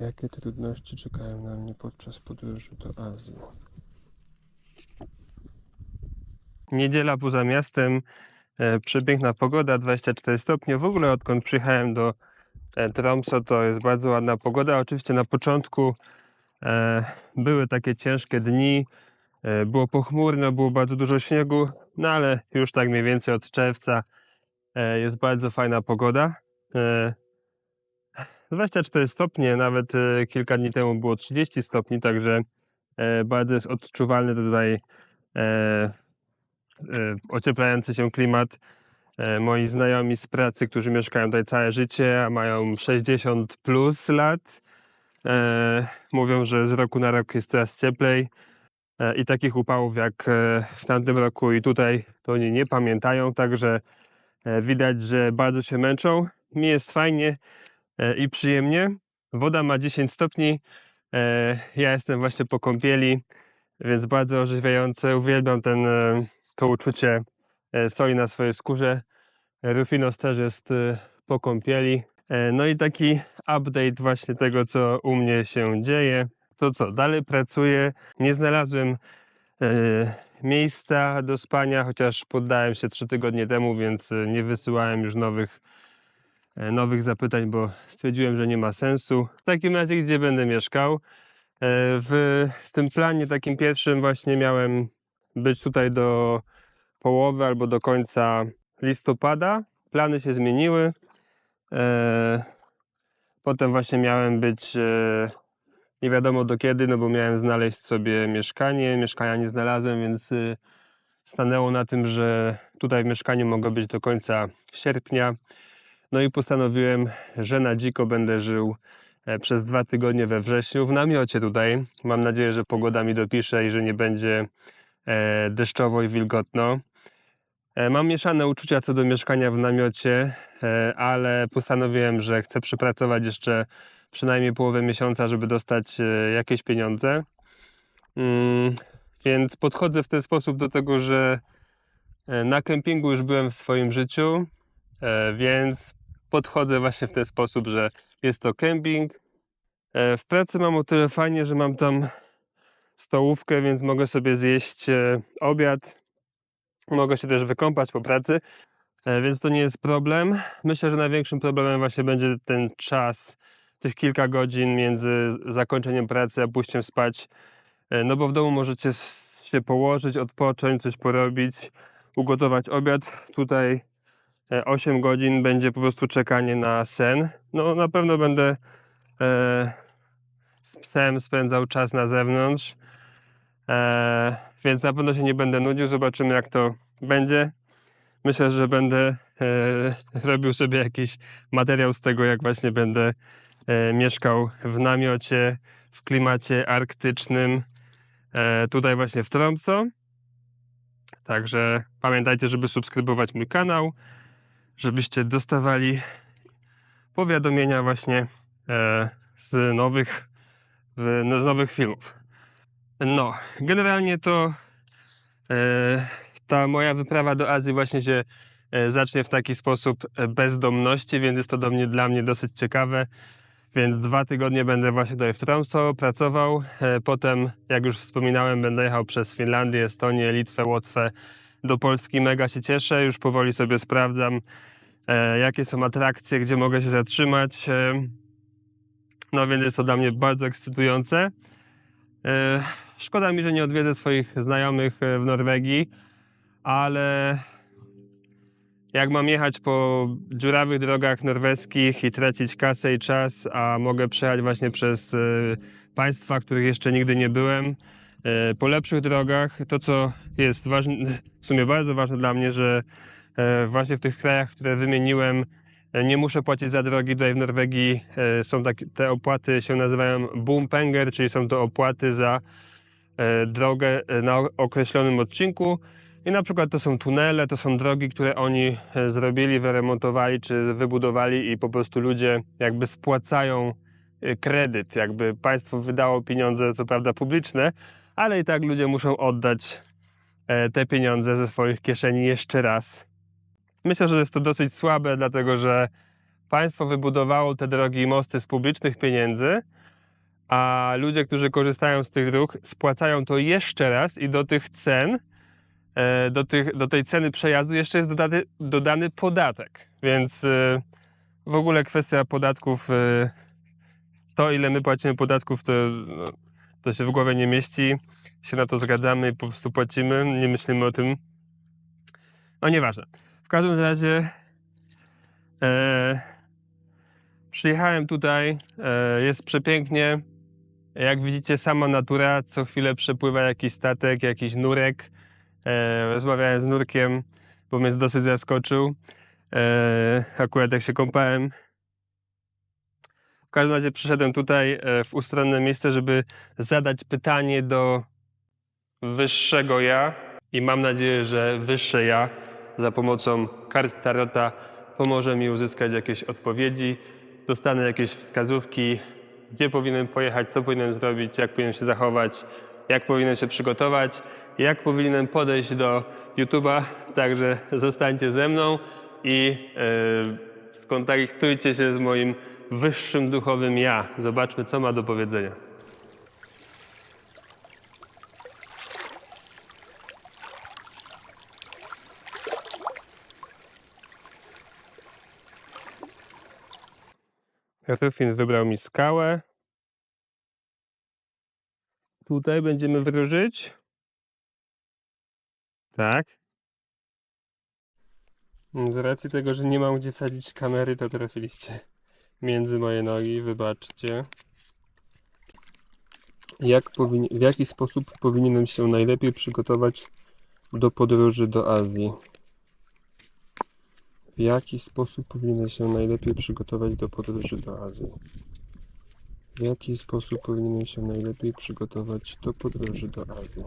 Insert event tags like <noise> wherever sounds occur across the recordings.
Jakie trudności czekają na mnie podczas podróży do Azji? Niedziela poza miastem, e, przepiękna pogoda, 24 stopnie. W ogóle odkąd przyjechałem do e, Tromso, to jest bardzo ładna pogoda. Oczywiście na początku e, były takie ciężkie dni, e, było pochmurno, było bardzo dużo śniegu, no ale już tak mniej więcej od czerwca e, jest bardzo fajna pogoda. E, 24 stopnie, nawet e, kilka dni temu było 30 stopni, także e, bardzo jest odczuwalny tutaj e, ocieplający się klimat. Moi znajomi z pracy, którzy mieszkają tutaj całe życie, a mają 60 plus lat, mówią, że z roku na rok jest coraz cieplej. I takich upałów jak w tamtym roku i tutaj to oni nie pamiętają, także widać, że bardzo się męczą. Mi jest fajnie i przyjemnie. Woda ma 10 stopni. E, Ja jestem właśnie po kąpieli, więc bardzo orzeźwiające. Uwielbiam ten, e, to uczucie e, soli na swojej skórze. Rufinos też jest e, po kąpieli. E, No i taki update właśnie tego, co u mnie się dzieje. To co, dalej pracuję. Nie znalazłem e, miejsca do spania, chociaż poddałem się trzy tygodnie temu, więc e, nie wysyłałem już nowych, e, nowych zapytań, bo stwierdziłem, że nie ma sensu. W takim razie, gdzie będę mieszkał? E, W, w tym planie takim pierwszym właśnie miałem być tutaj do połowy albo do końca listopada. Plany się zmieniły. E, Potem właśnie miałem być e, nie wiadomo do kiedy, no bo miałem znaleźć sobie mieszkanie. Mieszkania nie znalazłem, więc y, stanęło na tym, że tutaj w mieszkaniu mogę być do końca sierpnia. No i postanowiłem, że na dziko będę żył e, przez dwa tygodnie we wrześniu w namiocie tutaj. Mam nadzieję, że pogoda mi dopisze i że nie będzie e, deszczowo i wilgotno. E, Mam mieszane uczucia co do mieszkania w namiocie, ale postanowiłem, że chcę przepracować jeszcze przynajmniej połowę miesiąca, żeby dostać jakieś pieniądze. Mm, Więc podchodzę w ten sposób do tego, że na kempingu już byłem w swoim życiu, więc podchodzę właśnie w ten sposób, że jest to kemping. E, W pracy mam o tyle fajnie, że mam tam stołówkę, więc mogę sobie zjeść e, obiad. Mogę się też wykąpać po pracy, e, więc to nie jest problem. Myślę, że największym problemem właśnie będzie ten czas, tych kilka godzin między zakończeniem pracy a pójściem spać. No bo w domu możecie się położyć, odpocząć, coś porobić, ugotować obiad. Tutaj 8 godzin będzie po prostu czekanie na sen. No na pewno będę e, z psem spędzał czas na zewnątrz. E, więc na pewno się nie będę nudził. Zobaczymy, jak to będzie. Myślę, że będę e, <laughs> robił sobie jakiś materiał z tego, jak właśnie będę e, mieszkał w namiocie, w klimacie arktycznym, e, tutaj właśnie w Tromso. Także pamiętajcie, żeby subskrybować mój kanał, żebyście dostawali powiadomienia właśnie e, z nowych, w, no, z nowych filmów. No, generalnie to e, ta moja wyprawa do Azji właśnie się e, zacznie w taki sposób e, bezdomności, więc jest to do mnie, dla mnie dosyć ciekawe. Więc dwa tygodnie będę właśnie tutaj w Tromso pracował. E, Potem, jak już wspominałem, będę jechał przez Finlandię, Estonię, Litwę, Łotwę do Polski. Mega się cieszę. Już powoli sobie sprawdzam, e, jakie są atrakcje, gdzie mogę się zatrzymać. E, No więc jest to dla mnie bardzo ekscytujące. E, Szkoda mi, że nie odwiedzę swoich znajomych e, w Norwegii, ale jak mam jechać po dziurawych drogach norweskich i tracić kasę i czas, a mogę przejechać właśnie przez e, państwa, których jeszcze nigdy nie byłem, po lepszych drogach, to co jest ważne, <laughs> w sumie bardzo ważne dla mnie, że e, właśnie w tych krajach, które wymieniłem, e, nie muszę płacić za drogi. Tutaj w Norwegii e, są takie, te opłaty się nazywają Bumpenger, czyli są to opłaty za e, drogę e, na określonym odcinku. I na przykład to są tunele, to są drogi, które oni e, zrobili, wyremontowali czy wybudowali i po prostu ludzie jakby spłacają e, kredyt, jakby państwo wydało pieniądze, co prawda publiczne, ale i tak ludzie muszą oddać e, te pieniądze ze swoich kieszeni jeszcze raz. Myślę, że jest to dosyć słabe, dlatego że państwo wybudowało te drogi i mosty z publicznych pieniędzy, a ludzie, którzy korzystają z tych dróg, spłacają to jeszcze raz i do tych cen, e, do, tych, do tej ceny przejazdu jeszcze jest dodany, dodany podatek. Więc e, w ogóle kwestia podatków, to ile my płacimy podatków, to, no, to się w głowie nie mieści. Się na to zgadzamy i po prostu płacimy, nie myślimy o tym. No nieważne. W każdym razie e, przyjechałem tutaj, e, jest przepięknie. Jak widzicie, sama natura, co chwilę przepływa jakiś statek, jakiś nurek. E, rozmawiałem z nurkiem, bo mnie dosyć zaskoczył. E, akurat jak się kąpałem. W każdym razie przyszedłem tutaj e, w ustronne miejsce, żeby zadać pytanie do wyższego ja i mam nadzieję, że wyższe ja za pomocą kart Tarota pomoże mi uzyskać jakieś odpowiedzi, dostanę jakieś wskazówki, gdzie powinienem pojechać, co powinienem zrobić, jak powinienem się zachować, jak powinienem się przygotować, jak powinienem podejść do YouTube'a. Także zostańcie ze mną i yy, skontaktujcie się z moim wyższym duchowym ja. Zobaczmy, co ma do powiedzenia. Rufin wybrał mi skałę. Tutaj będziemy wróżyć. Tak. Z racji tego, że nie mam gdzie wsadzić kamery, to trafiliście między moje nogi, wybaczcie. Jak w jaki sposób powinienem się najlepiej przygotować do podróży do Azji? W jaki sposób powinienem się najlepiej przygotować do podróży do Azji? W jaki sposób powinienem się najlepiej przygotować do podróży do Azji?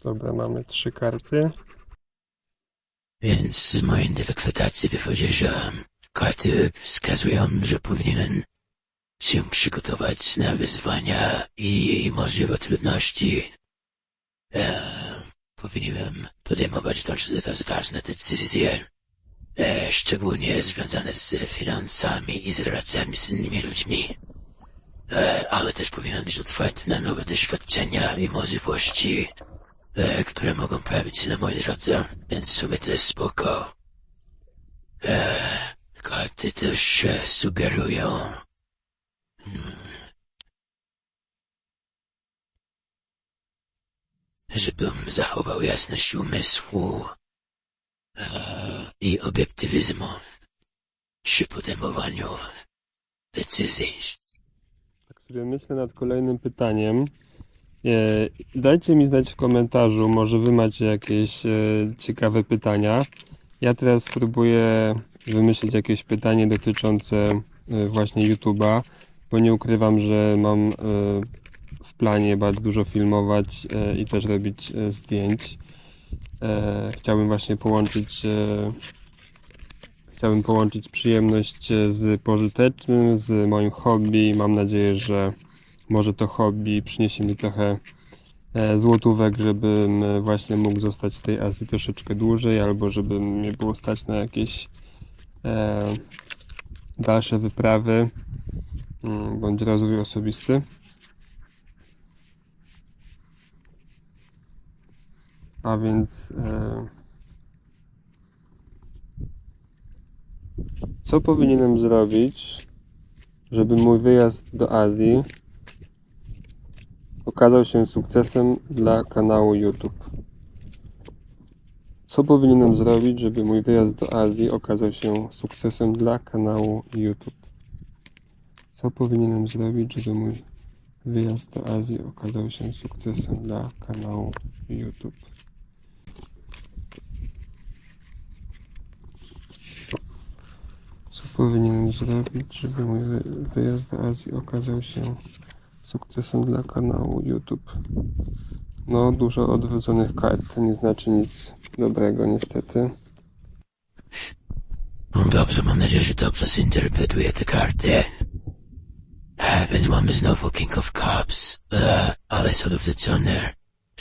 Dobra, mamy trzy karty. Więc z mojej interpretacji wychodzi, że karty wskazują, że powinienem się przygotować na wyzwania i możliwe trudności. E, powinienem podejmować teraz ważne decyzje, e, szczególnie związane z finansami i z relacjami z innymi ludźmi. E, ale też powinienem być otwarty na nowe doświadczenia i możliwości, e, które mogą pojawić się na mojej drodze, więc w sumie to jest spoko. E, karty też e, sugerują, hmm, żebym zachował jasność umysłu e, i obiektywizmu przy podejmowaniu decyzji. Tak sobie myślę nad kolejnym pytaniem. E, dajcie mi znać w komentarzu, może wy macie jakieś e, ciekawe pytania. Ja teraz spróbuję wymyślić jakieś pytanie dotyczące e, właśnie YouTube'a, bo nie ukrywam, że mam w planie bardzo dużo filmować i też robić zdjęć. Chciałbym właśnie połączyć chciałbym połączyć przyjemność z pożytecznym, z moim hobby. Mam nadzieję, że może to hobby przyniesie mi trochę e, złotówek, żebym e, właśnie mógł zostać w tej Azji troszeczkę dłużej, albo żeby mnie było stać na jakieś e, dalsze wyprawy mm, bądź rozwój osobisty. A więc e, co powinienem zrobić, żeby mój wyjazd do Azji okazał się sukcesem dla kanału YouTube? Co powinienem zrobić, żeby mój wyjazd do Azji okazał się sukcesem dla kanału YouTube? Co powinienem zrobić, żeby mój wyjazd do Azji okazał się sukcesem dla kanału YouTube? Co powinienem zrobić, żeby mój wy- wyjazd do Azji okazał się sukcesem dla kanału YouTube? No, dużo odwróconych kart to nie znaczy nic dobrego, niestety. Dobrze, mam nadzieję, że dobrze zinterpretuję te karty. E, więc mamy znowu King of Cups, e, ale jest odwrócony.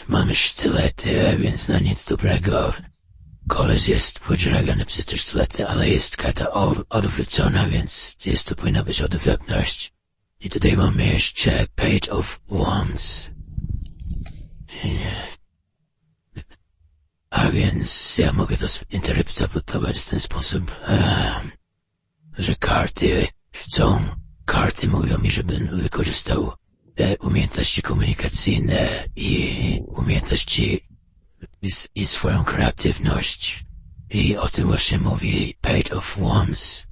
Mamy sztylety, więc na nic dobrego. Koleś jest podzieragany przez te sztylety, ale jest karta odwrócona, więc jest to powinna być odwrotność. I tutaj mamy jeszcze Page of. Nie. A więc ja mogę to interpretować w ten sposób, że karty chcą, karty mówią mi, żebym wykorzystał e, umiejętności komunikacyjne i umiejętności i, i swoją kreatywność. I o tym właśnie mówi Page of Wands.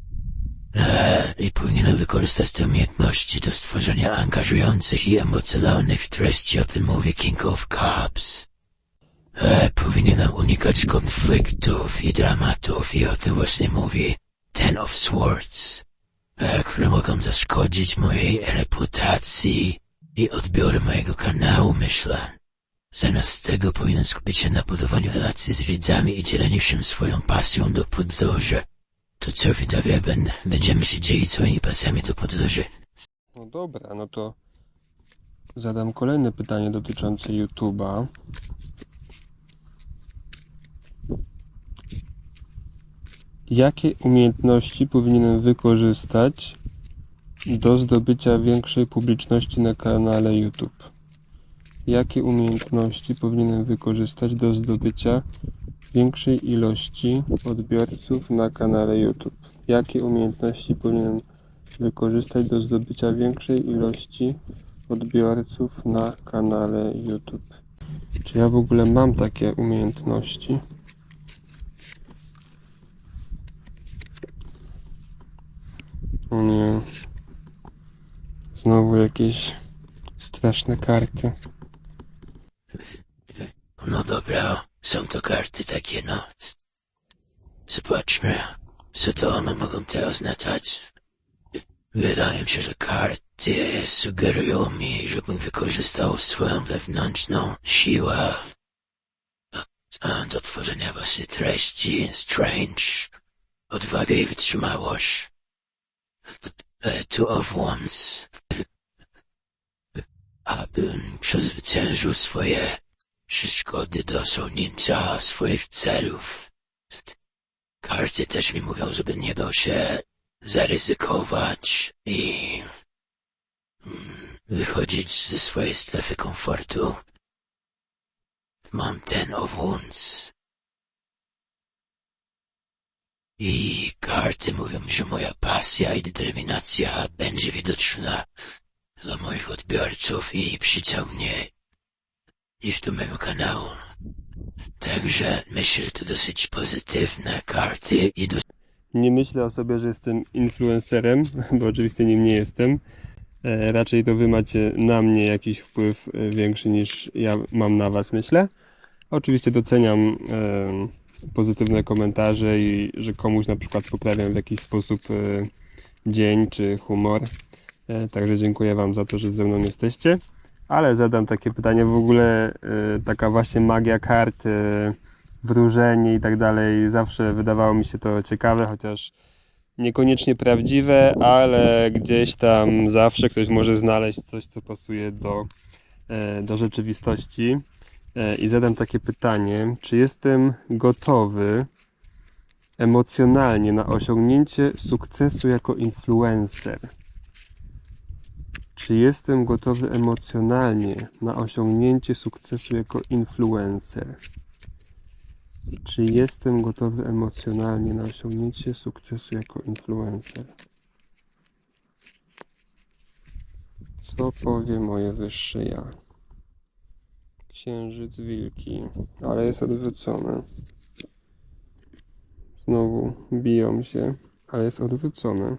I powinienem wykorzystać te umiejętności do stworzenia angażujących i emocjonalnych treści. O tym mówi King of Cups. E, powinienem unikać konfliktów i dramatów i o tym właśnie mówi Ten of Swords, e, które mogą zaszkodzić mojej reputacji i odbiory mojego kanału, myślę. Zamiast tego powinien skupić się na budowaniu relacji z widzami i dzieleniu się swoją pasją do podróży. To co widzowie, ben, będziemy się dzielić swoimi pasjami do podróży. No dobra, no to zadam kolejne pytanie dotyczące YouTube'a. Jakie umiejętności powinienem wykorzystać do zdobycia większej publiczności na kanale YouTube? Jakie umiejętności powinienem wykorzystać do zdobycia większej ilości odbiorców na kanale YouTube? Jakie umiejętności powinienem wykorzystać do zdobycia większej ilości odbiorców na kanale YouTube. Czy ja w ogóle mam takie umiejętności? O nie. Znowu jakieś straszne karty. No dobra, są to karty takie, no. Zobaczmy, co to one mogą te oznaczać. Wydaje mi się, że karty sugerują mi, żebym wykorzystał swoją wewnętrzną siłę do tworzenia właśnie treści, strange, odwagę i wytrzymałość. Two of Wands. Abym przezwyciężył swoje przeszkody do osiągnięcia swoich celów. Karty też mi mówią, żebym nie bał się zaryzykować i mm, wychodzić ze swojej strefy komfortu. Mam ten Wounds. I karty mówią że moja pasja i determinacja będzie widoczna dla moich odbiorców i przyciągnie ich do mego kanału. Także myślę, to dosyć pozytywne karty i do Nie myślę o sobie, że jestem influencerem, bo oczywiście nim nie jestem. E, raczej to wy macie na mnie jakiś wpływ e, większy niż ja mam na was, myślę. Oczywiście doceniam e, pozytywne komentarze i że komuś na przykład poprawiam w jakiś sposób e, dzień czy humor. E, także dziękuję wam za to, że ze mną jesteście. Ale zadam takie pytanie w ogóle, e, taka właśnie magia kart, e, wróżenie i tak dalej. Zawsze wydawało mi się to ciekawe, chociaż niekoniecznie prawdziwe, ale gdzieś tam zawsze ktoś może znaleźć coś, co pasuje do, e, do rzeczywistości. E, I zadam takie pytanie, czy jestem gotowy emocjonalnie na osiągnięcie sukcesu jako influencer? Czy jestem gotowy emocjonalnie na osiągnięcie sukcesu jako influencer? Czy jestem gotowy emocjonalnie na osiągnięcie sukcesu jako influencer? Co powie moje wyższe ja? Księżyc wilki, ale jest odwrócone. Znowu biją się, ale jest odwrócone.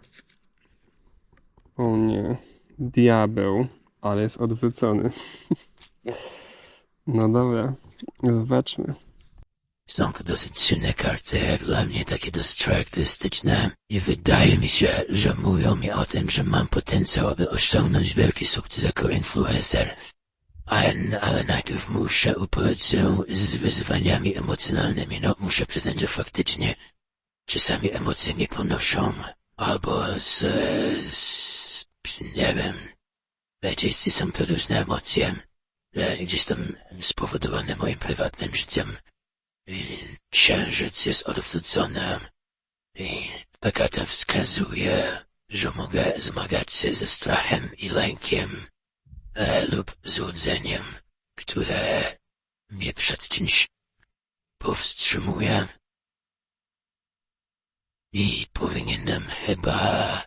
O nie, diabeł, ale jest odwrócony. No dobra, zobaczmy. Są to dosyć silne karty, jak dla mnie takie dosyć charakterystyczne i wydaje mi się, że mówią mi o tym, że mam potencjał, aby osiągnąć wielki sukces jako influencer. Ale, najpierw muszę uporać się z wyzwaniami emocjonalnymi. No, muszę przyznać, że faktycznie czasami emocje mnie ponoszą. Albo z, z nie wiem. Najczęściej są to różne emocje, gdzieś tam spowodowane moim prywatnym życiem. I księżyc jest odwrócony i ta karta wskazuje, że mogę zmagać się ze strachem i lękiem e, lub złudzeniem, które mnie przed czymś powstrzymuje. I powinienem chyba